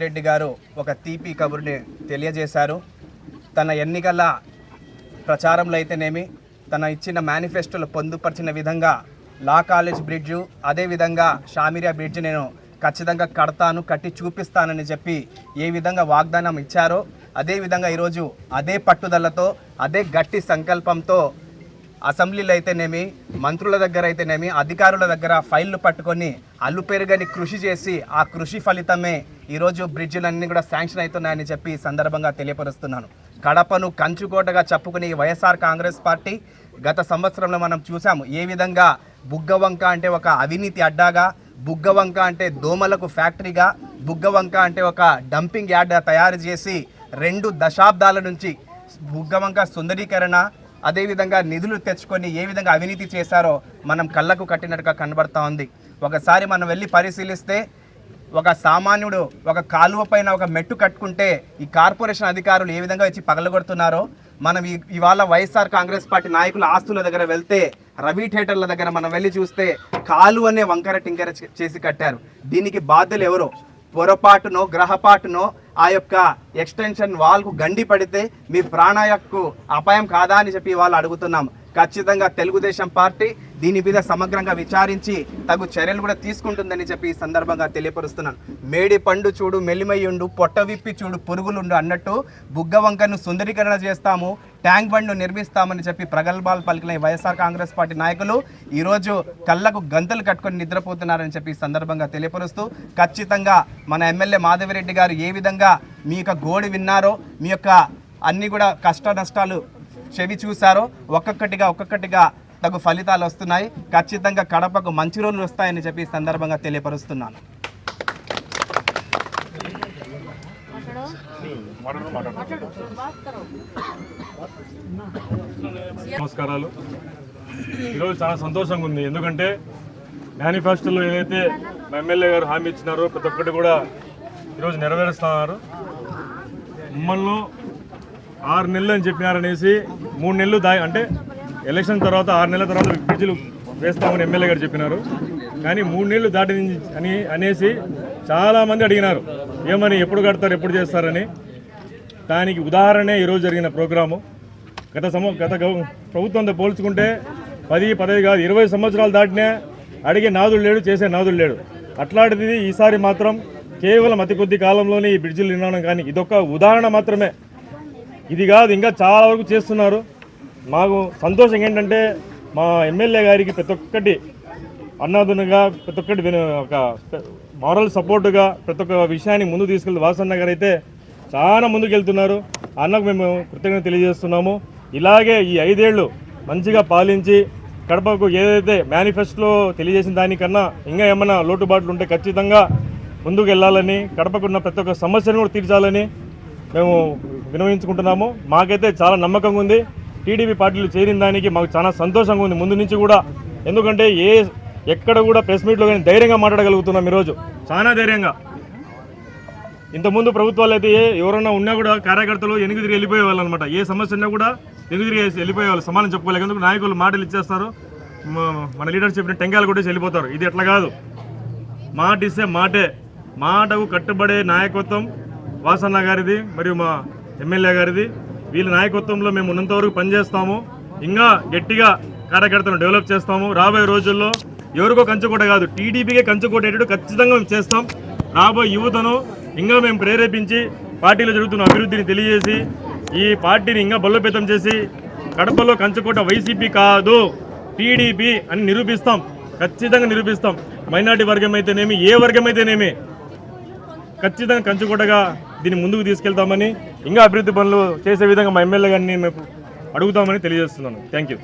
రెడ్డి గారు ఒక తీపి కబురుని తెలియజేశారు. తన ఎన్నికల ప్రచారంలో అయితేనేమి తన ఇచ్చిన మేనిఫెస్టోలు పొందుపరిచిన విధంగా లా కాలేజ్ బ్రిడ్జు అదేవిధంగా షామిరియా బ్రిడ్జ్ నేను ఖచ్చితంగా కడతాను కట్టి చూపిస్తానని చెప్పి ఏ విధంగా వాగ్దానం ఇచ్చారో అదేవిధంగా ఈరోజు అదే పట్టుదలతో అదే గట్టి సంకల్పంతో అసెంబ్లీలో అయితేనేమి మంత్రుల దగ్గర అయితేనేమి అధికారుల దగ్గర ఫైళ్ళు పట్టుకొని అల్లు పెరుగని కృషి చేసి ఆ కృషి ఫలితమే ఈరోజు బ్రిడ్జిలన్నీ కూడా శాంక్షన్ అవుతున్నాయని చెప్పి సందర్భంగా తెలియపరుస్తున్నాను. కడపను కంచుకోటగా చెప్పుకునే వైఎస్ఆర్ కాంగ్రెస్ పార్టీ గత సంవత్సరంలో మనం చూసాము ఏ విధంగా బుగ్గవంక అంటే ఒక అవినీతి అడ్డాగా బుగ్గవంక అంటే దోమలకు ఫ్యాక్టరీగా బుగ్గవంక అంటే ఒక డంపింగ్ యార్డ్ తయారు చేసి రెండు దశాబ్దాల నుంచి బుగ్గవంక సుందరీకరణ అదేవిధంగా నిధులు తెచ్చుకొని ఏ విధంగా అవినీతి చేశారో మనం కళ్ళకు కట్టినట్టుగా కనబడతా ఉంది. ఒకసారి మనం వెళ్ళి పరిశీలిస్తే ఒక సామాన్యుడు ఒక కాలువ పైన ఒక మెట్టు కట్టుకుంటే ఈ కార్పొరేషన్ అధికారులు ఏ విధంగా వచ్చి పగలగొడుతున్నారో మనం ఇవాళ వైఎస్ఆర్ కాంగ్రెస్ పార్టీ నాయకుల ఆస్తుల దగ్గర వెళ్తే రవి థియేటర్ల దగ్గర మనం వెళ్ళి చూస్తే కాలు అనే వంకర టింకర చేసి కట్టారు. దీనికి బాధ్యులు ఎవరో? పొరపాటునో గ్రహపాటునో ఆ యొక్క ఎక్స్టెన్షన్ వాల్కు గండి పడితే మీ ప్రాణాయకు అపాయం కాదా అని చెప్పి వాళ్ళు అడుగుతున్నాం. ఖచ్చితంగా తెలుగుదేశం పార్టీ దీని మీద సమగ్రంగా విచారించి తగు చర్యలు కూడా తీసుకుంటుందని చెప్పి ఈ సందర్భంగా తెలియపరుస్తున్నాను. మేడి పండు చూడు మెల్లిమయ్యుండు పొట్ట విప్పి చూడు పురుగులుండు అన్నట్టు బుగ్గ వంకను సుందరీకరణ చేస్తాము. ట్యాంక్ బండ్ను నిర్మిస్తామని చెప్పి ప్రగల్భాలు పలికిన వైఎస్ఆర్ కాంగ్రెస్ పార్టీ నాయకులు ఈరోజు కళ్ళకు గంతలు కట్టుకొని నిద్రపోతున్నారని చెప్పి సందర్భంగా తెలియపరుస్తూ ఖచ్చితంగా మన ఎమ్మెల్యే మాధవిరెడ్డి గారు ఏ విధంగా మీ యొక్క గోడు విన్నారో మీ యొక్క అన్ని కూడా కష్ట నష్టాలు చెవి చూశారో ఒక్కొక్కటిగా ఒక్కొక్కటిగా తగు ఫలితాలు వస్తున్నాయి. ఖచ్చితంగా కడపకు మంచి రోజులు వస్తాయని చెప్పి సందర్భంగా తెలియపరుస్తున్నాను. నమస్కారాలు. ఈరోజు చాలా సంతోషంగా ఉంది. ఎందుకంటే మేనిఫెస్టోలో ఏదైతే ఎమ్మెల్యే గారు హామీ ఇచ్చినారో ప్రతి ఒక్కటి కూడా ఈరోజు నెరవేరుస్తున్నారు. మమ్మల్ని ఆరు నెలలు అని చెప్పినారనేసి మూడు నెలలు దా అంటే ఎలక్షన్ తర్వాత ఆరు నెలల తర్వాత బ్రిడ్జిలు వేస్తామని ఎమ్మెల్యే గారు చెప్పినారు. కానీ మూడు నెలలు దాటి అని అనేసి చాలామంది అడిగినారు. ఏమని ఎప్పుడు కడతారు ఎప్పుడు చేస్తారని. దానికి ఉదాహరణే ఈరోజు జరిగిన ప్రోగ్రాము. గత సమ గత ప్రభుత్వంతో పోల్చుకుంటే పది పదవి కాదు ఇరవై సంవత్సరాలు దాటినే అడిగే నాదుడు లేడు చేసే నాదుడు లేడు. అట్లాంటిది ఈసారి మాత్రం కేవలం అతి కొద్ది కాలంలోనే ఈ బ్రిడ్జిలు నిర్మాణం కానీ ఇదొక ఉదాహరణ మాత్రమే. ఇది కాదు ఇంకా చాలా వరకు చేస్తున్నారు. మాకు సంతోషం ఏంటంటే మా ఎమ్మెల్యే గారికి ప్రతి ఒక్కటి అన్నాదునుగా ప్రతి ఒక్కటి విన- ఒక మారల్ సపోర్టుగా ప్రతి ఒక్క విషయాన్ని ముందు తీసుకెళ్తే వాసన్న గారు అయితే చాలా ముందుకు వెళ్తున్నారు అన్నకు మేము కృతజ్ఞత తెలియజేస్తున్నాము. ఇలాగే ఈ ఐదేళ్ళు మంచిగా పాలించి కడపకు ఏదైతే మేనిఫెస్టోలో తెలియజేసిన దానికన్నా ఇంకా ఏమైనా లోటుబాట్లు ఉంటే ఖచ్చితంగా ముందుకు వెళ్ళాలని కడపకున్న ప్రతి ఒక్క సమస్యను కూడా తీర్చాలని మేము వినియోగించుకుంటున్నాము మాకైతే చాలా నమ్మకంగా ఉంది. టీడీపీ పార్టీలు చేరిన దానికి మాకు చాలా సంతోషంగా ఉంది. ముందు నుంచి కూడా ఎందుకంటే ఏ ఎక్కడ కూడా ప్రెస్ మీట్లో కానీ ధైర్యంగా మాట్లాడగలుగుతున్నాం ఈరోజు. చాలా ధైర్యంగా. ఇంతకుముందు ప్రభుత్వాలు అయితే ఏ- ఎవరన్నా ఉన్నా కూడా కార్యకర్తలు వెనుక తిరిగి వెళ్ళిపోయేవాళ్ళు అనమాట ఏ సమస్య ఉన్నా కూడా ఎనుగు తిరిగి వెళ్ళిపోయేవాళ్ళు సమానం చెప్పుకోలేక ఎందుకు నాయకులు మాటలు ఇచ్చేస్తారు? మన లీడర్ చెప్పిన టెంకాయలు కొట్టేసి వెళ్ళిపోతారు. ఇది ఎట్లా కాదు. మాట ఇస్తే మాటే. మాటకు కట్టుబడే నాయకత్వం వాసన్న గారిది మరియు మా ఎమ్మెల్యే గారిది. వీళ్ళ నాయకత్వంలో మేము ఉన్నంతవరకు పనిచేస్తాము. ఇంకా గట్టిగా కార్యకర్తలను డెవలప్ చేస్తాము. రాబోయే రోజుల్లో ఎవరికో కంచుకోట కాదు. టీడీపీకే కంచుకోటేటట్టు ఖచ్చితంగా మేము చేస్తాం. రాబోయే యువతను ఇంకా మేము ప్రేరేపించి పార్టీలో జరుగుతున్న అభివృద్ధిని తెలియజేసి ఈ పార్టీని ఇంకా బలోపేతం చేసి కడపలో కంచుకోట వైసీపీ కాదు టీడీపీ అని నిరూపిస్తాం. ఖచ్చితంగా నిరూపిస్తాం. మైనార్టీ వర్గం అయితేనేమి ఏ వర్గం అయితేనేమి ఖచ్చితంగా కంచుకోటగా దీన్ని ముందుకు తీసుకెళ్తామని ఇంకా అభివృద్ధి పనులు చేసే విధంగా మా ఎమ్మెల్యే గారిని మేము అడుగుతామని తెలియజేస్తున్నాను. Thank you